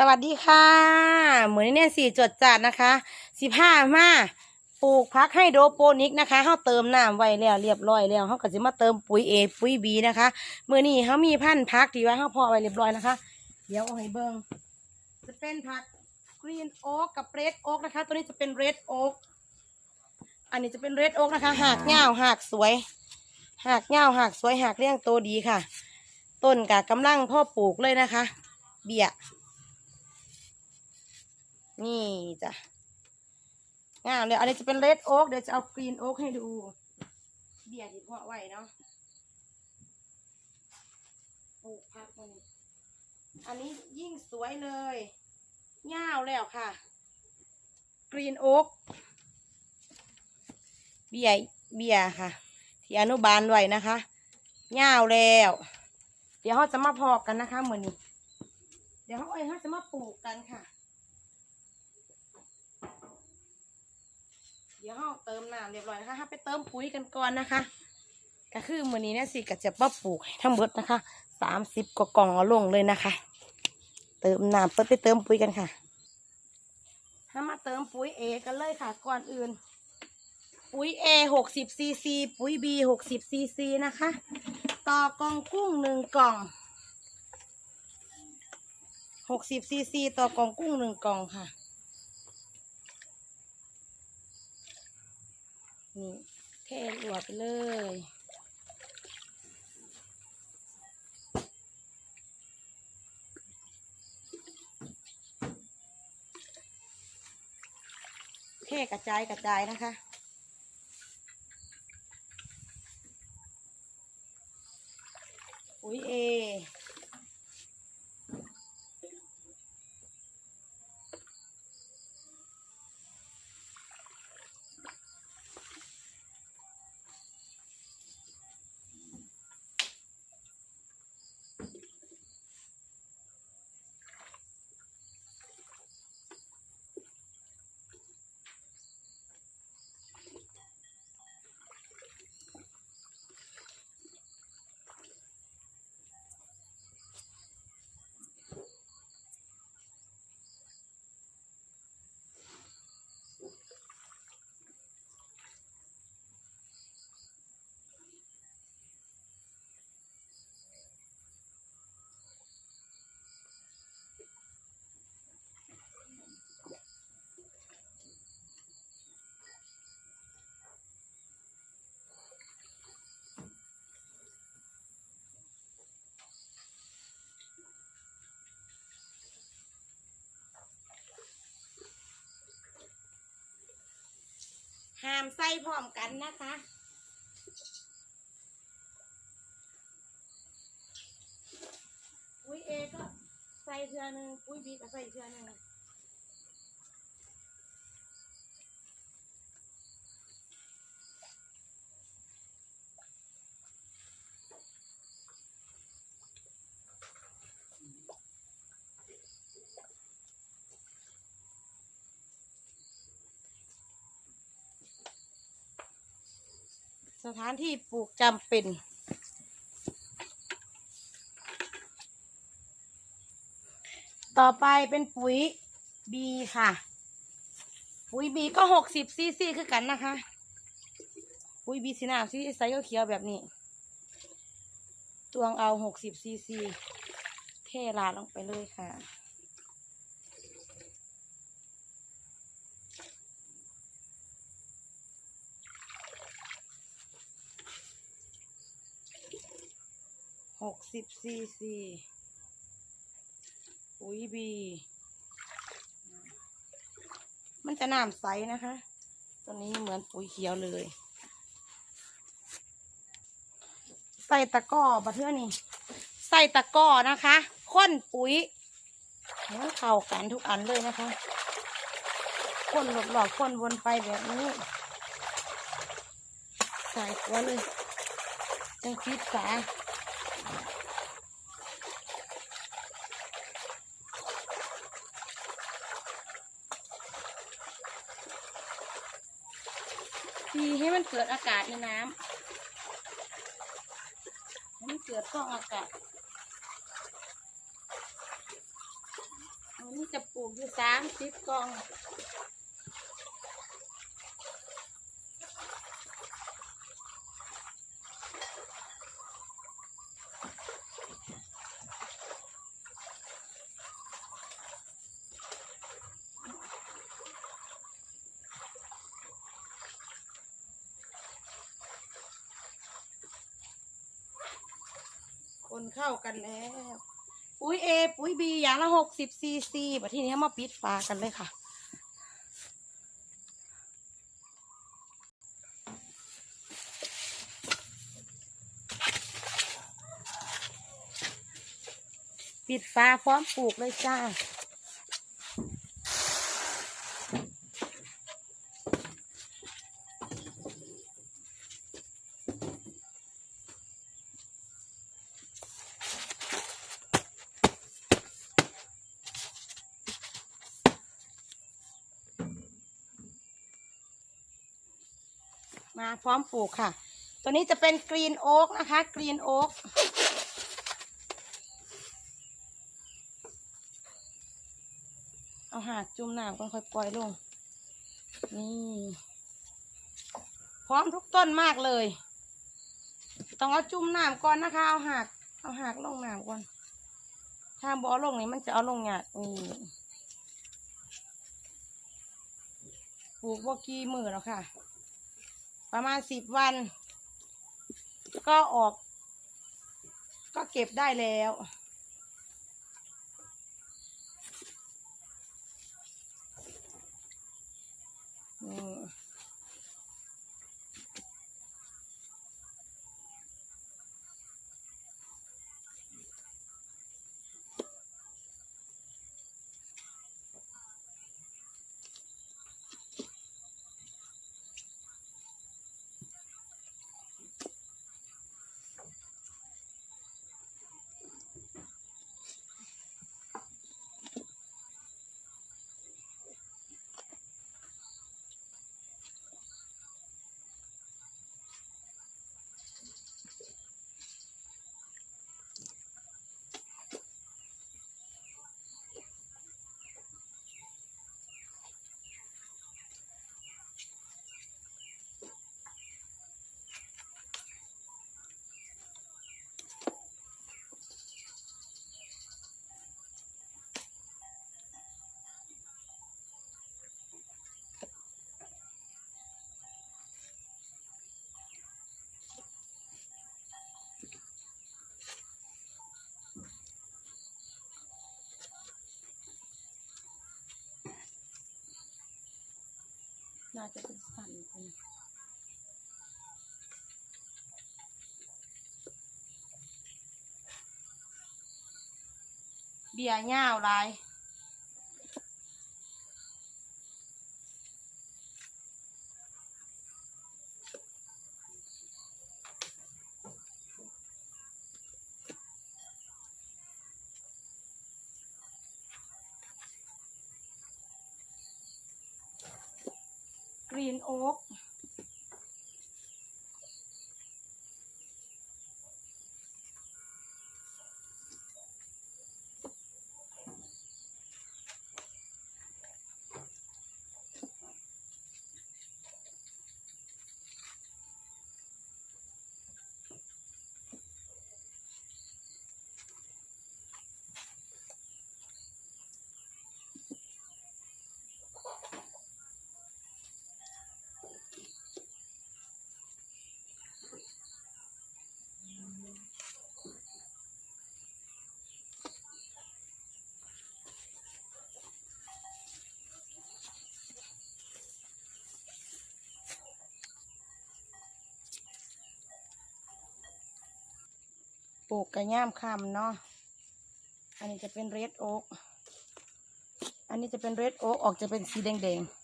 สวัสดีค่ะ เหมือนเนี่ยสี่จดจัดนะคะสิบห้ามาปลูกพักให้โดโปนิกนะคะเขาเติมน้ำไว้แล้วเรียบร้อยแล้วเขาก็จะมาเติมปุ๋ยเอปุ๋ยบีนะคะเมื่อนี้เขามีพันธุ์พักที่ว่าเขาพาะไว้เรียบร้อยนะคะ เดี๋ยวเอาให้เบิ้งจะเป็นผักกรีนโอ๊กกับเรดโอ๊กนะคะ ตัวนี้จะเป็นเรดโอ๊กอันนี้จะเป็นเรดโอ๊กนะคะ หากเงาวหากสวย หากเงาวหากสวยหากเลี้ยงโตดีค่ะ ต้นกะกำลังพ่อปลูกเลยนะคะ เบี้ย นี่จ้ะงามเลยอันนี้จะเป็นเรดโอ๊กเดี๋ยวจะเอากรีนโอ๊กให้ดู เบียร์ที่เพาะไว้เนาะปลูกพักมันอันนี้ยิ่งสวยเลยงาวแล้วค่ะ กรีนโอ๊กเบียเบียค่ะ ที่อนุบาลไว้นะคะงาวแล้ว เดี๋ยวเขาจะมาเพอกกันนะคะเหมือนนี้ เดี๋ยวเขาเองเขาจะมาปลูกกันค่ะ ดี๋ยวเราเติมน้ำเรียบร้อยนะคะไปเติมปุ๋ยกันก่อนนะคะ ก็คือมือนี้เนี่ยสิก็จะมาปลูกทั้งหมดนะคะสามสิบกว่ากล่องเอาลงเลยนะคะ เติมน้ำเปิดไปเติมปุ๋ยกันค่ะถ้ามาเติมปุ๋ยเอกันเลยค่ะ ก่อนอื่น ปุ๋ยเอหกสิบซีซีปุ๋ยบีหกสิบซีซีนะคะ ต่อกล่องกุ้งหนึ่งกล่องหกสิบซีซีต่อกล่องกุ้งหนึ่งกล่องค่ะ นี่เทหลวดไปเลยเทกระจายกระจายนะคะ ปุ๋ยเอ ห้ามใส่พร้อมกันนะคะ ปุ้ยเอก็ใส่เทือหนึ่งปุ้ยบีก็ใส่เทือหนึ่ง สถานที่ปลูกจำเป็น ต่อไปเป็นปุ๋ยบีค่ะ ปุ๋ยบีก็หกสิบซีซีคือกันนะคะ ปุ๋ยบีสีน้ำซีไซส์เขียวแบบนี้ตวงเอาหกสิบซีซีเทลาดลงไปเลยค่ะ หกสิบซีซีปุ๋ยบี มันจะน้ำใสนะคะ ตัวนี้เหมือนปุ๋ยเขียวเลย ใส่ตะก้อบะเทื่อนี่ ใส่ตะก้อนะคะข้นปุ๋ยให้มันเข้ากันทุกอันเลยนะคะข้นหลบหลอกข้นวนไปแบบนี้ ใส่ตัวเลยจังคิดฝา ทีให้ มันเกิดอากาศในน้ำมันเกิดฟองอากาศนี่จะปลูกอยู่สามสิบกอง คนเข้ากันแล้ว ปุ๋ยเอปุ๋ยบีอย่างละหกสิบซีซีแบบทีนี้มาปิดฝากันเลยค่ะ ปิดฝาพร้อมปลูกเลยจ้า พร้อมปลูกค่ะ ตัวนี้จะเป็นกรีนโอ๊กนะคะกรีนโอ๊กเอาหากจุ่มน้ำก่อนค่อยปล่อยลง นี่ พร้อมทุกต้นมากเลย ต้องเอาจุ่มน้ำก่อนนะคะ เอาหาก เอาหากลงน้ำก่อน ถ้าบอลงนี้มันจะเอาลงหยาดนี่ปลูกบ่กี่มือแล้วค่ะ ประมาณสิบวัน ก็ออก ก็เก็บได้แล้วนี่ น่าจะเป็นสันคุณเบียร์เงาวหลาย รีนโอ๊ก ปลูกกระย่ามคำเนาะ อันนี้จะเป็นเรดโอ๊ก อันนี้จะเป็นเรดโอ๊กออกจะเป็นสีแดงๆ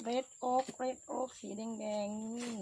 เรดโอ๊กเรดโอ๊กสีแดงๆนี่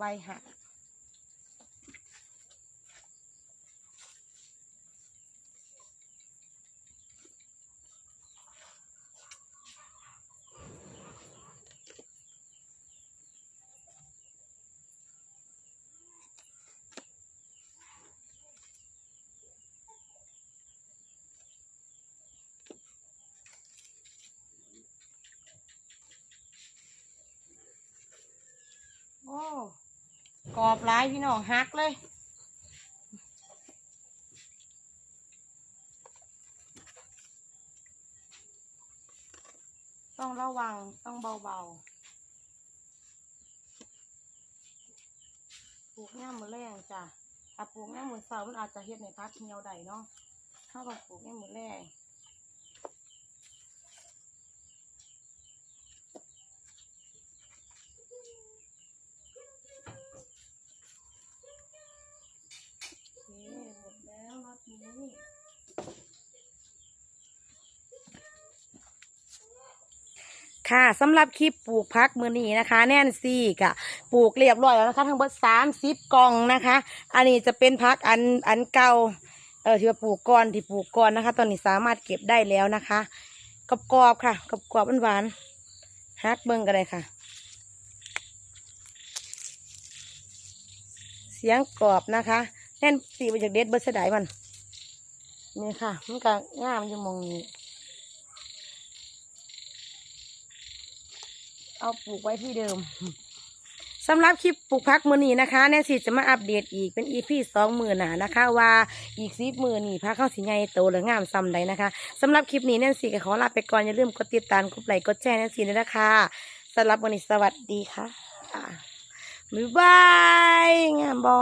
ใบหัก โอ้ก รอบร้ายพี่น้องฮักเลยต้องระวังต้องเบาๆ ปลูกง่ามมือแรงจ้ะถ้าปลูกง่ามมือเสามันอาจจะเฮ็ดในพักเหี่ยวใดเนาะถ้าเราปลูกง่ามมือแรงโอเคหมดแล้วรอบนี้ ค่ะสำหรับคลิปปลูกพักมือนี้นะคะ แน่นซี่กะปลูกเรียบร้อยแล้วนะคะทั้งหมดสามสิบกล่องนะคะ อันนี้จะเป็นพักอันอันเก่าเออที่ว่าปลูกก่อนที่ปลูกก่อนนะคะ ตอนนี้สามารถเก็บได้แล้วนะคะกรอบกรอบๆค่ะกรอบกรอบหวานฮักเบิ้งกันเลยค่ะ เสียงกรอบนะคะ แน่นสีมาจากเด็ดเบอร์สดายมันนี่ค่ะมันก็งามอยู่มองนี้ เอาปลูกไว้ที่เดิมสำหรับคลิปปลูกพักมือนี้นะคะแนนสิจะมาอัปเดตอีกเป็นอีพีสองหมื่นหนานะคะ ว่าอีกสิบมือนี่พักเข้าสิไงโตหรืองามซ้ำใดนะคะสำหรับคลิปนี้แนนสิก็ขอลาไปก่อนอย่าลืมกดติดตามกดไลค์กดแชร์แนนสิด้วยนะคะสำหรับวันนี้สวัสดีค่ะอะบ๊ายบายงามบอ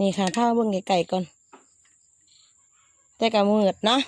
นี่ค่ะผ้าเบิ่งไก่ก่อน แต่กับมืดเนาะ